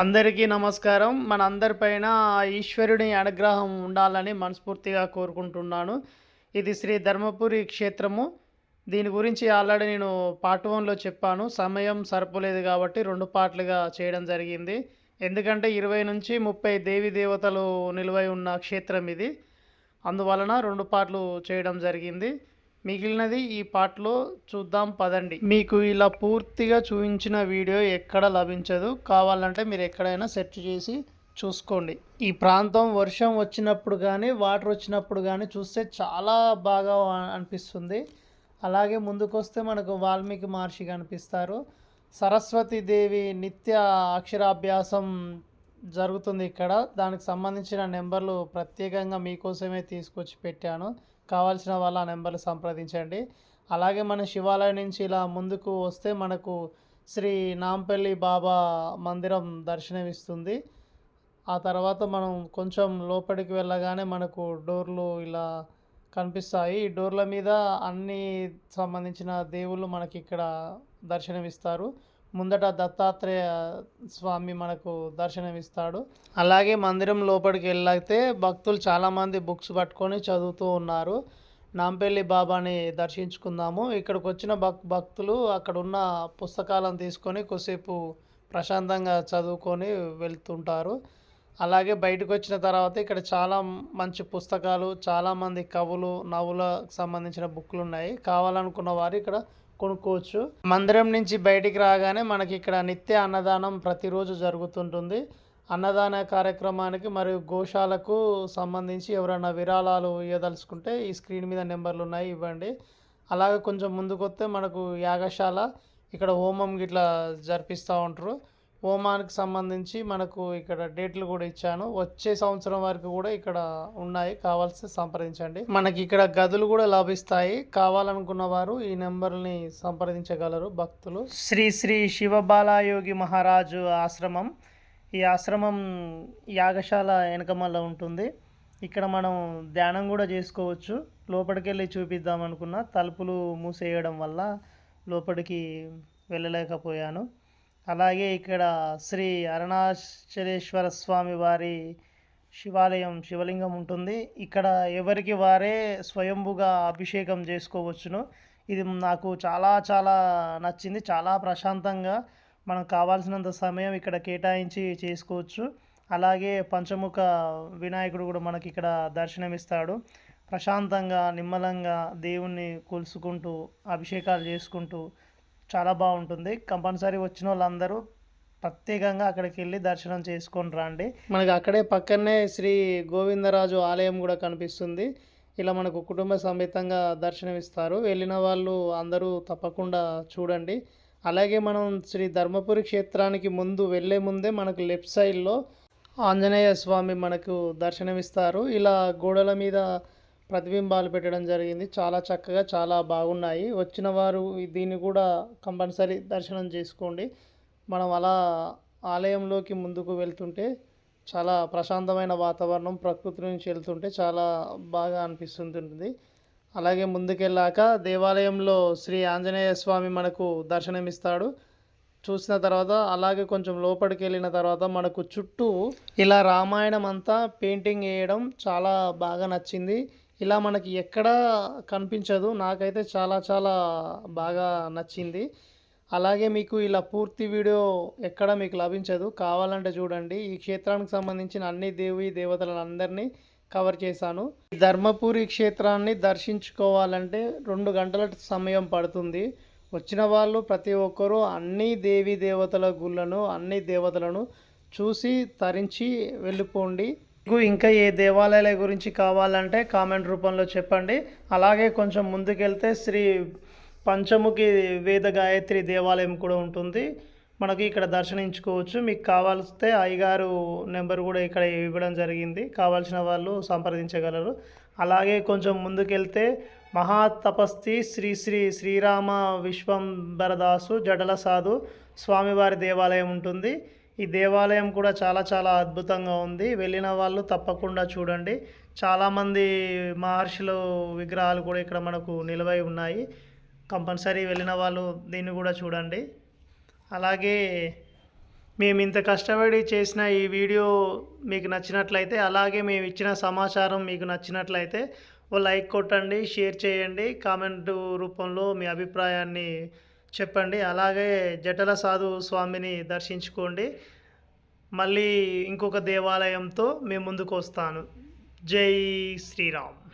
అందరికీ నమస్కారం. మన అందరిపైన ఈశ్వరుని అనుగ్రహం ఉండాలని మనస్ఫూర్తిగా కోరుకుంటున్నాను. ఇది శ్రీ ధర్మపురి క్షేత్రము. దీని గురించి ఆల్రెడీ నేను పార్ట్ వన్లో చెప్పాను. సమయం సరిపోలేదు కాబట్టి రెండు పార్ట్లుగా చేయడం జరిగింది. ఎందుకంటే ఇరవై నుంచి ముప్పై దేవి దేవతలు నిలువై ఉన్న క్షేత్రం ఇది. అందువలన రెండు పార్ట్లు చేయడం జరిగింది. మిగిలినది ఈ పాటలో చూద్దాం పదండి. మీకు ఇలా పూర్తిగా చూపించిన వీడియో ఎక్కడ లభించదు. కావాలంటే మీరు ఎక్కడైనా సెర్చ్ చేసి చూసుకోండి. ఈ ప్రాంతం వర్షం వచ్చినప్పుడు కానీ వాటర్ వచ్చినప్పుడు కానీ చూస్తే చాలా బాగా అనిపిస్తుంది. అలాగే ముందుకొస్తే మనకు వాల్మీకి మహర్షి కనిపిస్తారు. సరస్వతి దేవి నిత్య అక్షరాభ్యాసం జరుగుతుంది ఇక్కడ. దానికి సంబంధించిన నెంబర్లు ప్రత్యేకంగా మీకోసమే తీసుకొచ్చి పెట్టాను. కావాల్సిన వాళ్ళ ఆ నెంబర్లు సంప్రదించండి. అలాగే మన శివాలయం నుంచి ఇలా ముందుకు వస్తే మనకు శ్రీ నాంపల్లి బాబా మందిరం దర్శనమిస్తుంది. ఆ తర్వాత మనం కొంచెం లోపలికి వెళ్ళగానే మనకు డోర్లు ఇలా కనిపిస్తాయి. ఈ డోర్ల మీద అన్ని సంబంధించిన దేవుళ్ళు మనకి ఇక్కడ దర్శనమిస్తారు. ముందట దత్తాత్రేయ స్వామి మనకు దర్శనమిస్తాడు. అలాగే మందిరం లోపలికి వెళ్ళితే భక్తులు చాలామంది బుక్స్ పట్టుకొని చదువుతూ ఉన్నారు. నాంపల్లి బాబాని దర్శించుకుందాము. ఇక్కడికి వచ్చిన భక్ భక్తులు అక్కడ ఉన్న పుస్తకాలను తీసుకొని కొద్దిసేపు ప్రశాంతంగా చదువుకొని వెళ్తుంటారు. అలాగే బయటకు వచ్చిన తర్వాత ఇక్కడ చాలా మంచి పుస్తకాలు చాలామంది కవులు నవ్వులకు సంబంధించిన బుక్లు ఉన్నాయి కావాలనుకున్న వారు ఇక్కడ కొనుక్కోవచ్చు. మందిరం నుంచి బయటికి రాగానే మనకి ఇక్కడ నిత్య అన్నదానం ప్రతిరోజు జరుగుతుంటుంది. అన్నదాన కార్యక్రమానికి మరియు గోశాలకు సంబంధించి ఎవరైనా విరాళాలు ఇవ్వదలుచుకుంటే ఈ స్క్రీన్ మీద నెంబర్లు ఉన్నాయి ఇవ్వండి. అలాగే కొంచెం ముందుకు వస్తే మనకు యాగశాల ఇక్కడ హోమం గిట్లా జరిపిస్తూ ఉంటారు. ఓమాన్కి సంబంధించి మనకు ఇక్కడ డేట్లు కూడా ఇచ్చాను. వచ్చే సంవత్సరం వరకు కూడా ఇక్కడ ఉన్నాయి. కావాల్సి సంప్రదించండి. మనకి ఇక్కడ గదులు కూడా లభిస్తాయి. కావాలనుకున్న వారు ఈ నెంబర్ని సంప్రదించగలరు భక్తులు. శ్రీ శ్రీ శివబాలయోగి మహారాజు ఆశ్రమం. ఈ ఆశ్రమం యాగశాల వెనకమల్ల ఉంటుంది. ఇక్కడ మనం ధ్యానం కూడా చేసుకోవచ్చు. లోపలికి వెళ్ళి చూపిద్దాం అనుకున్న తలుపులు మూసేయడం వల్ల లోపలికి వెళ్ళలేకపోయాను. అలాగే ఇక్కడ శ్రీ అరుణాచలేశ్వర స్వామి వారి శివాలయం శివలింగం ఉంటుంది. ఇక్కడ ఎవరికి వారే స్వయంభుగా అభిషేకం చేసుకోవచ్చును. ఇది నాకు చాలా చాలా నచ్చింది చాలా ప్రశాంతంగా మనం కావాల్సినంత సమయం ఇక్కడ కేటాయించి చేసుకోవచ్చు. అలాగే పంచముఖ వినాయకుడు కూడా మనకి ఇక్కడ దర్శనమిస్తాడు. ప్రశాంతంగా నిమ్మలంగా దేవుణ్ణి కొలుసుకుంటూ అభిషేకాలు చేసుకుంటూ చాలా బాగుంటుంది. కంపల్సరీ వచ్చిన వాళ్ళందరూ ప్రత్యేకంగా అక్కడికి వెళ్ళి దర్శనం చేసుకొని రండి. మనకి అక్కడే పక్కనే శ్రీ గోవిందరాజు ఆలయం కూడా కనిపిస్తుంది. ఇలా మనకు కుటుంబ సమేతంగా దర్శనమిస్తారు. వెళ్ళిన వాళ్ళు అందరూ తప్పకుండా చూడండి. అలాగే మనం శ్రీ ధర్మపురి క్షేత్రానికి ముందు వెళ్ళే ముందే మనకు లెఫ్ట్ సైడ్లో ఆంజనేయ స్వామి మనకు దర్శనమిస్తారు. ఇలా గోడల మీద ప్రతిబింబాలు పెట్టడం జరిగింది. చాలా చక్కగా చాలా బాగున్నాయి. వచ్చిన వారు దీన్ని కూడా కంపల్సరీ దర్శనం చేసుకోండి. మనం అలా ఆలయంలోకి ముందుకు వెళ్తుంటే చాలా ప్రశాంతమైన వాతావరణం ప్రకృతి నుంచి వెళ్తుంటే చాలా బాగా అనిపిస్తుంటుంది. అలాగే ముందుకెళ్ళాక దేవాలయంలో శ్రీ ఆంజనేయ స్వామి మనకు దర్శనమిస్తాడు. చూసిన తర్వాత అలాగే కొంచెం లోపలికి వెళ్ళిన తర్వాత మనకు చుట్టూ ఇలా రామాయణం అంతా పెయింటింగ్ వేయడం చాలా బాగా నచ్చింది. ఇలా మనకి ఎక్కడా కనిపించదు. నాకైతే చాలా చాలా బాగా నచ్చింది. అలాగే మీకు ఇలా పూర్తి వీడియో ఎక్కడ మీకు లభించదు. కావాలంటే చూడండి. ఈ క్షేత్రానికి సంబంధించిన అన్ని దేవి దేవతలను అందరినీ కవర్ చేశాను. ఈ ధర్మపురి క్షేత్రాన్ని దర్శించుకోవాలంటే రెండు గంటల సమయం పడుతుంది. వచ్చిన వాళ్ళు ప్రతి ఒక్కరూ అన్ని దేవి దేవతల గుళ్ళను అన్ని దేవతలను చూసి తరించి వెళ్ళిపోండి. మీకు ఇంకా ఏ దేవాలయాల గురించి కావాలంటే కామెంట్ రూపంలో చెప్పండి. అలాగే కొంచెం ముందుకెళ్తే శ్రీ పంచముఖి వేద గాయత్రి దేవాలయం కూడా ఉంటుంది. మనకి ఇక్కడ దర్శనించుకోవచ్చు. మీకు కావాల్స్తే అయ్యగారు నెంబర్ కూడా ఇక్కడ ఇవ్వడం జరిగింది. కావాల్సిన వాళ్ళు సంప్రదించగలరు. అలాగే కొంచెం ముందుకెళ్తే మహాతపస్తి శ్రీ శ్రీ శ్రీరామ విశ్వంబరదాసు జడల సాధు స్వామివారి దేవాలయం ఉంటుంది. ఈ దేవాలయం కూడా చాలా చాలా అద్భుతంగా ఉంది. వెళ్ళిన వాళ్ళు తప్పకుండా చూడండి. చాలామంది మహర్షులు విగ్రహాలు కూడా ఇక్కడ మనకు నిలవై ఉన్నాయి. కంపల్సరీ వెళ్ళిన వాళ్ళు దీన్ని కూడా చూడండి. అలాగే మేము ఇంత కష్టపడి చేసిన ఈ వీడియో మీకు నచ్చినట్లయితే అలాగే మేము ఇచ్చిన సమాచారం మీకు నచ్చినట్లయితే ఓ లైక్ కొట్టండి షేర్ చేయండి. కామెంట్ రూపంలో మీ అభిప్రాయాన్ని చెప్పండి. అలాగే జటల సాధు స్వామిని దర్శించుకోండి. మళ్ళీ ఇంకొక దేవాలయంతో మేము ముందుకు వస్తాను. జై శ్రీరామ్.